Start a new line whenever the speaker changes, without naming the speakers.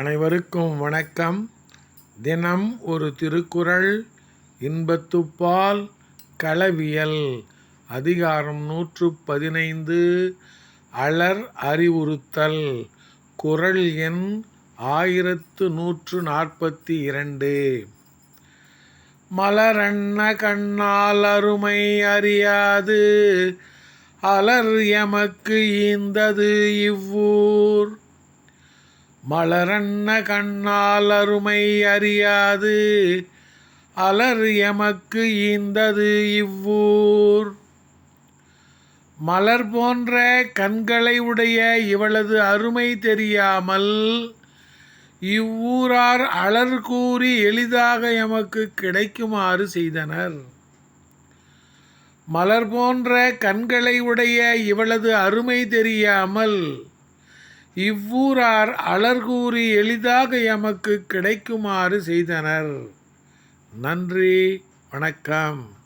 அனைவருக்கும் வணக்கம். தினம் ஒரு திருக்குறள் இன்பத்துப்பால் களவியல் அதிகாரம் நூற்று பதினைந்து அலர் அறிவுறுத்தல் குறள் எண் ஆயிரத்து நூற்று நாற்பத்தி இரண்டு. மலரண்ண கண்ணால் அருமை அறியாது அலர் எமக்கு ஈந்தது இவ்வூர். மலரன்ன கண்ணால் அருமை அறியாது அலர் எமக்கு ஈந்தது இவ்வூர். மலர் போன்ற கண்களை உடைய இவளது அருமை தெரியாமல் இவ்வூரார் அலர் கூறி எளிதாக எமக்கு கிடைக்குமாறு செய்தனர். மலர் போன்ற கண்களை உடைய இவளது அருமை தெரியாமல் இவ்வூரார் அலர்கூறி எளிதாக எமக்கு கிடைக்குமாறு செய்தனர். நன்றி வணக்கம்.